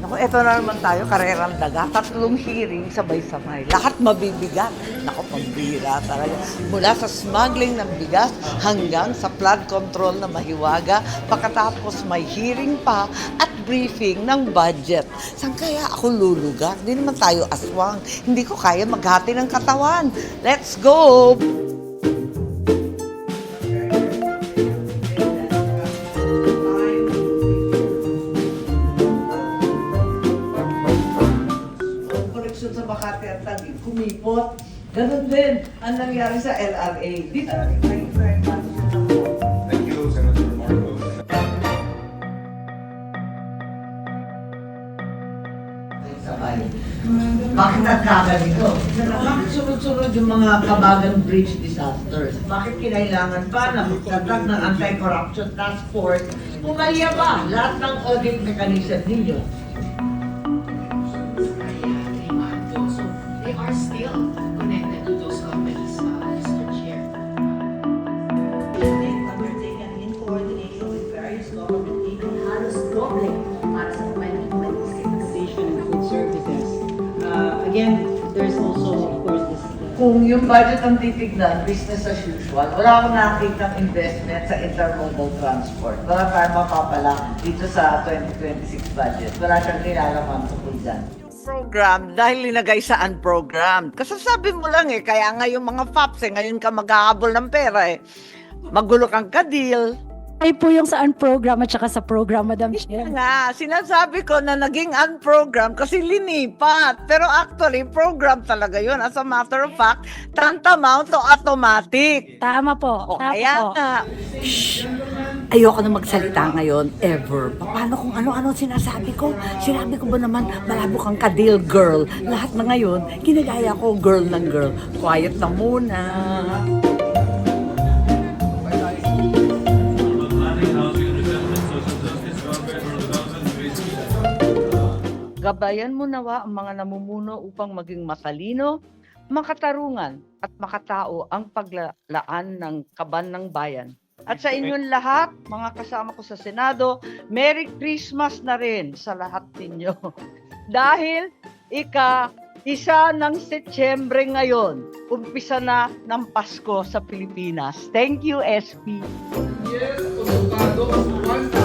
Naku, eto na naman tayo, karerang daga. Tatlong hearing sabay-sabay. Lahat mabibigat. Naku, pambira talaga. Mula sa smuggling ng bigas hanggang sa flood control na mahiwaga. Pagkatapos may hearing pa at briefing ng budget. Saan kaya ako lulugar? Hindi naman tayo aswang. Hindi ko kaya maghati ng katawan. Let's go! Kumipot. Ganon din ang nangyari sa LRA. Dito natin thank you very much. Thank you, Senator Marcos. Sabay. Bakit ang kaganito? Bakit sunod-sunod yung mga kabagang bridge disasters? Bakit kinailangan pa na magtatag ng anti-corruption task force? Pumalya ba lahat ng audit mechanism ninyo? Doble para sa 2026. taxation and food services. Uh, again, there's also, of course, this. Kung yung budget ang titignan, business as usual, wala akong nakikita investment sa intermodal transport. Wala tayong mapapala dito sa 2026 budget. Wala siyang nilalaman tungkol dyan. Program dahil linagay sa unprogrammed. Kasi sabi mo lang eh, kaya nga yung mga FAPS eh, ngayon ka maghahabol ng pera eh. Magulo kang kadil. Ay po yung sa program at saka sa program, Madam Chair. nga, sinasabi ko na naging unprogrammed kasi linipat. Pero actually, program talaga yun. As a matter of fact, tantamount to automatic. Tama po. O Tama kaya po. nga, Ayoko na magsalita ngayon, ever. Paano kung ano-ano sinasabi ko? Sinabi ko ba naman, malabo kang kadil girl. Lahat na ngayon, ginagaya ko girl ng girl. Quiet na muna. Gabayan mo nawa ang mga namumuno upang maging matalino, makatarungan at makatao ang paglalaan ng kaban ng bayan. At sa inyong lahat, mga kasama ko sa Senado, Merry Christmas na rin sa lahat ninyo. Dahil ika isa ng Setyembre ngayon, umpisa na ng Pasko sa Pilipinas. Thank you, SP. Yes, resultado, 105